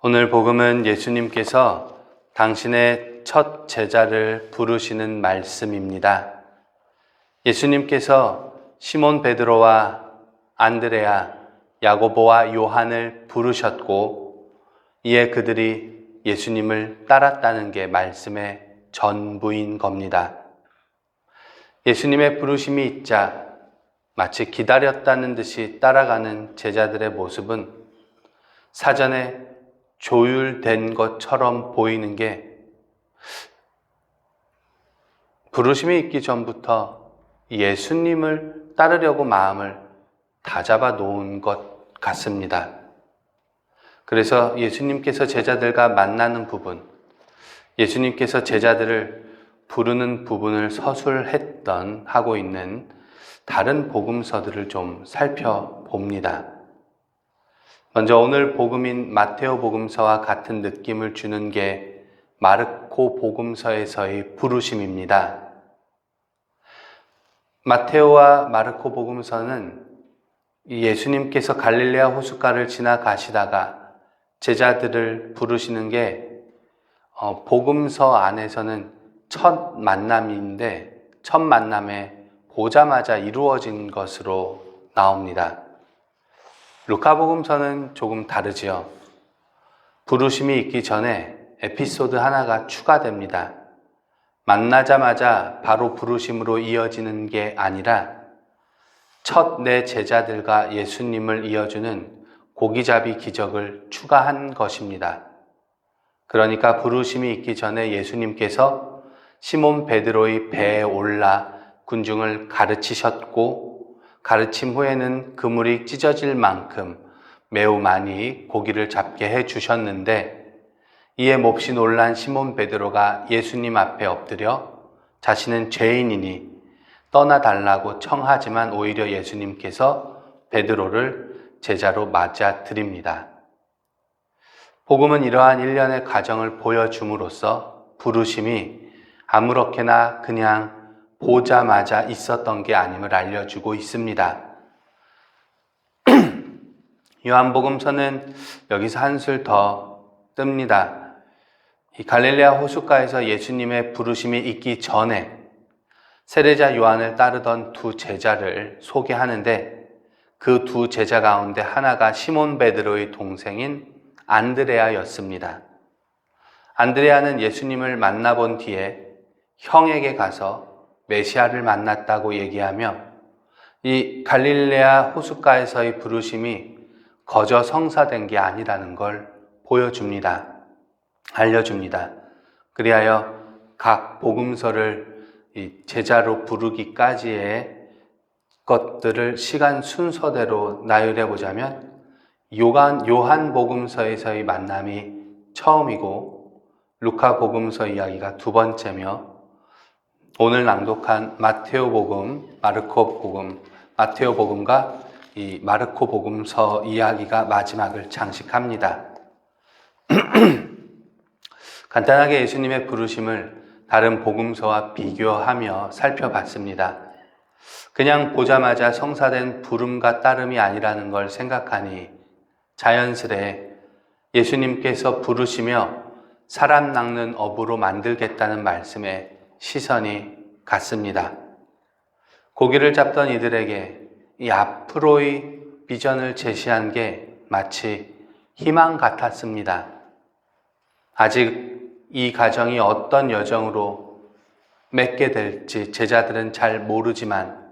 오늘 복음은 예수님께서 당신의 첫 제자를 부르시는 말씀입니다. 예수님께서 시몬 베드로와 안드레아, 야고보와 요한을 부르셨고 이에 그들이 예수님을 따랐다는 게 말씀의 전부인 겁니다. 예수님의 부르심이 있자 마치 기다렸다는 듯이 따라가는 제자들의 모습은 사전에 조율된 것처럼 보이는 게 부르심이 있기 전부터 예수님을 따르려고 마음을 다 잡아 놓은 것 같습니다. 그래서 예수님께서 제자들과 만나는 부분, 예수님께서 제자들을 부르는 부분을 서술했던 하고 있는 다른 복음서들을 좀 살펴봅니다. 먼저 오늘 복음인 마테오 복음서와 같은 느낌을 주는 게 마르코 복음서에서의 부르심입니다. 마테오와 마르코 복음서는 예수님께서 갈릴레아 호숫가를 지나가시다가 제자들을 부르시는 게 어, 복음서 안에서는 첫 만남인데 첫 만남에 보자마자 이루어진 것으로 나옵니다. 루카복음서는 조금 다르지요. 부르심이 있기 전에 에피소드 하나가 추가됩니다. 만나자마자 바로 부르심으로 이어지는 게 아니라 첫 내 제자들과 예수님을 이어주는 고기잡이 기적을 추가한 것입니다. 그러니까 부르심이 있기 전에 예수님께서 시몬 베드로의 배에 올라 군중을 가르치셨고 가르침 후에는 그물이 찢어질 만큼 매우 많이 고기를 잡게 해 주셨는데 이에 몹시 놀란 시몬 베드로가 예수님 앞에 엎드려 자신은 죄인이니 떠나 달라고 청하지만 오히려 예수님께서 베드로를 제자로 맞아 드립니다. 복음은 이러한 일련의 과정을 보여줌으로써 부르심이 아무렇게나 그냥 보자마자 있었던 게 아님을 알려주고 있습니다. 요한복음서는 여기서 한술 더 뜹니다. 이 갈릴레아 호숫가에서 예수님의 부르심이 있기 전에 세례자 요한을 따르던 두 제자를 소개하는데 그 두 제자 가운데 하나가 시몬 베드로의 동생인 안드레아였습니다. 안드레아는 예수님을 만나본 뒤에 형에게 가서 메시아를 만났다고 얘기하며 이 갈릴레아 호숫가에서의 부르심이 거저 성사된 게 아니라는 걸 보여줍니다. 알려줍니다. 그리하여 각 복음서를 제자로 부르기까지의 것들을 시간 순서대로 나열해 보자면 요한, 요한 복음서에서의 만남이 처음이고 루카 복음서 이야기가 두 번째며 오늘 낭독한 마테오 복음, 마르코 복음, 마테오 복음과 이 마르코 복음서 이야기가 마지막을 장식합니다. 간단하게 예수님의 부르심을 다른 복음서와 비교하며 살펴봤습니다. 그냥 보자마자 성사된 부름과 따름이 아니라는 걸 생각하니 자연스레 예수님께서 부르시며 사람 낚는 업으로 만들겠다는 말씀에 시선이 갔습니다. 고기를 잡던 이들에게 이 앞으로의 비전을 제시한 게 마치 희망 같았습니다. 아직 이 가정이 어떤 여정으로 맺게 될지 제자들은 잘 모르지만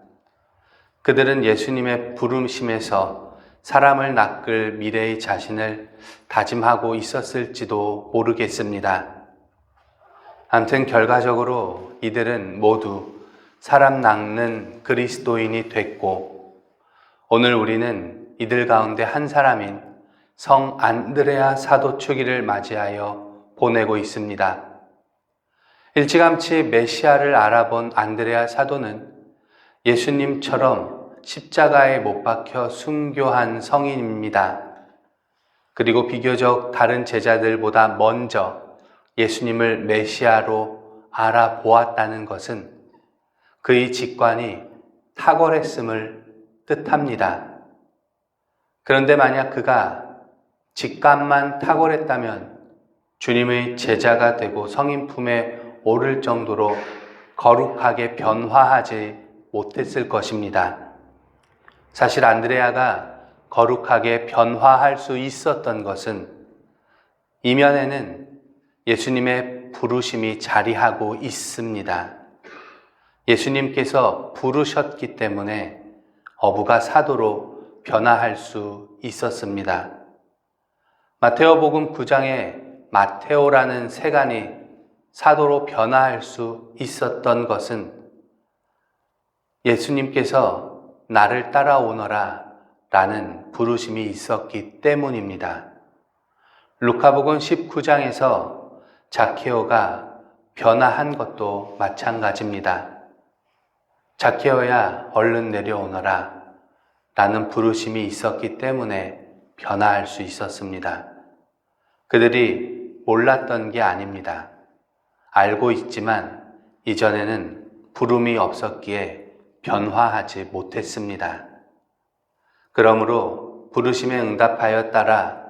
그들은 예수님의 부름심에서 사람을 낚을 미래의 자신을 다짐하고 있었을지도 모르겠습니다. 암튼 결과적으로 이들은 모두 사람 낚는 그리스도인이 됐고 오늘 우리는 이들 가운데 한 사람인 성 안드레아 사도 추기를 맞이하여 보내고 있습니다. 일찌감치 메시아를 알아본 안드레아 사도는 예수님처럼 십자가에 못 박혀 순교한 성인입니다. 그리고 비교적 다른 제자들보다 먼저 예수님을 메시아로 알아보았다는 것은 그의 직관이 탁월했음을 뜻합니다. 그런데 만약 그가 직감만 탁월했다면 주님의 제자가 되고 성인 품에 오를 정도로 거룩하게 변화하지 못했을 것입니다. 사실 안드레아가 거룩하게 변화할 수 있었던 것은 이면에는 예수님의 부르심이 자리하고 있습니다. 예수님께서 부르셨기 때문에 어부가 사도로 변화할 수 있었습니다. 마테오복음 9장에 마테오라는 세간이 사도로 변화할 수 있었던 것은 예수님께서 나를 따라오너라 라는 부르심이 있었기 때문입니다. 루카복음 19장에서 자케오가 변화한 것도 마찬가지입니다. 자케오야 얼른 내려오너라 라는 부르심이 있었기 때문에 변화할 수 있었습니다. 그들이 몰랐던 게 아닙니다. 알고 있지만 이전에는 부름이 없었기에 변화하지 못했습니다. 그러므로 부르심에 응답하여 따라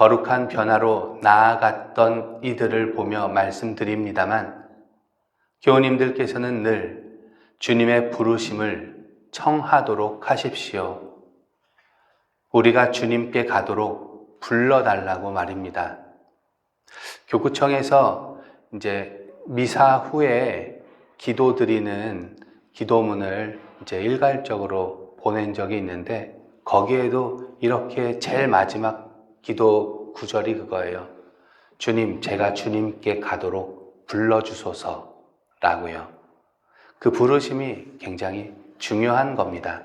거룩한 변화로 나아갔던 이들을 보며 말씀드립니다만 교우님들께서는 늘 주님의 부르심을 청하도록 하십시오. 우리가 주님께 가도록 불러달라고 말입니다. 교구청에서 이제 미사 후에 기도 드리는 기도문을 이제 일괄적으로 보낸 적이 있는데 거기에도 이렇게 제일 마지막 기도 구절이 그거예요. 주님, 제가 주님께 가도록 불러주소서 라고요. 그 부르심이 굉장히 중요한 겁니다.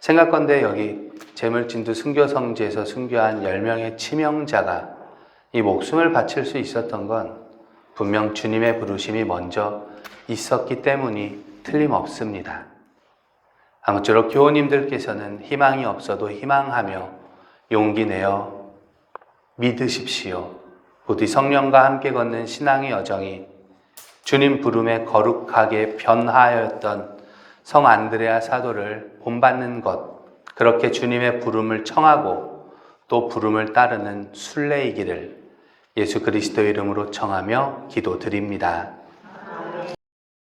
생각건대 여기 재물진도 순교성지에서 순교한 10명의 치명자가 이 목숨을 바칠 수 있었던 건 분명 주님의 부르심이 먼저 있었기 때문이 틀림없습니다. 아무쪼록 교우님들께서는 희망이 없어도 희망하며 용기 내어 믿으십시오. 부디 성령과 함께 걷는 신앙의 여정이 주님 부름에 거룩하게 변화하였던 성 안드레아 사도를 본받는 것, 그렇게 주님의 부름을 청하고 또 부름을 따르는 순례이기를 예수 그리스도 이름으로 청하며 기도드립니다.